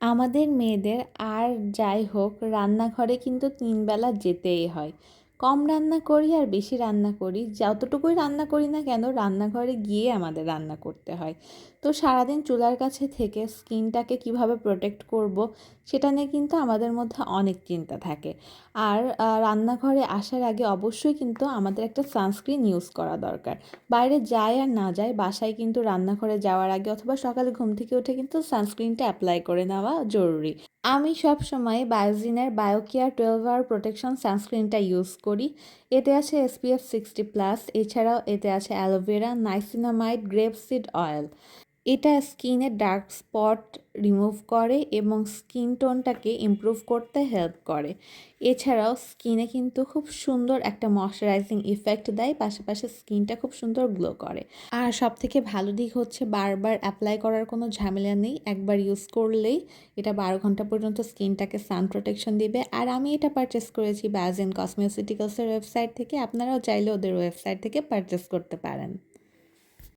আমাদের মেয়েদের আর যাই হোক রান্নাঘরে কিন্তু তিনবেলা যেতেই হয়। কম রান্না করি আর বেশি রান্না করি। যতটুকুই রান্না করি না কেন? রান্নাঘরে গিয়ে আমাদের রান্না করতে হয়। তো সারাদিন চুলার কাছে থেকে স্কিনটাকে কীভাবে প্রোটেক্ট করব সেটা নিয়ে কিন্তু আমাদের মধ্যে অনেক চিন্তা থাকে। আর রান্নাঘরে আসার আগে অবশ্যই কিন্তু আমাদের একটা সানস্ক্রিন ইউজ করা দরকার। বাইরে যায় আর না যায় বাসায় কিন্তু রান্নাঘরে যাওয়ার আগে অথবা সকালে ঘুম থেকে উঠে কিন্তু সানস্ক্রিনটা অ্যাপ্লাই করে নেওয়া জরুরি। আমি সব সময় বায়োজিনের বায়োকেয়ার টুয়েলভ আওয়ার প্রোটেকশন সানস্ক্রিনটা ইউজ করি এতে আছে এসপিএফ সিক্সটি প্লাস এছাড়াও এতে আছে aloe vera niacinamide grape seed oil এটা স্কিনের ডার্ক স্পট রিমুভ করে এবং স্কিন টোনটাকে ইমপ্রুভ করতে হেল্প করে। এছাড়াও স্কিনে কিন্তু খুব সুন্দর একটা ময়শ্চারাইজিং ইফেক্ট দেয়, পাশাপাশি স্কিনটা খুব সুন্দর গ্লো করে। আর সব থেকে ভালো দিক হচ্ছে বারবার অ্যাপ্লাই করার কোনো ঝামেলা নেই, একবার ইউজ করলেই এটা বারো ঘণ্টা পর্যন্ত স্কিনটাকে সান প্রোটেকশন দিবে। আর আমি এটা পারচেস করেছি ব্যাজেন কসমেসিটিক্যালসের ওয়েবসাইট থেকে, আপনারাও চাইলে ওদের ওয়েবসাইট থেকে পারচেস করতে পারেন।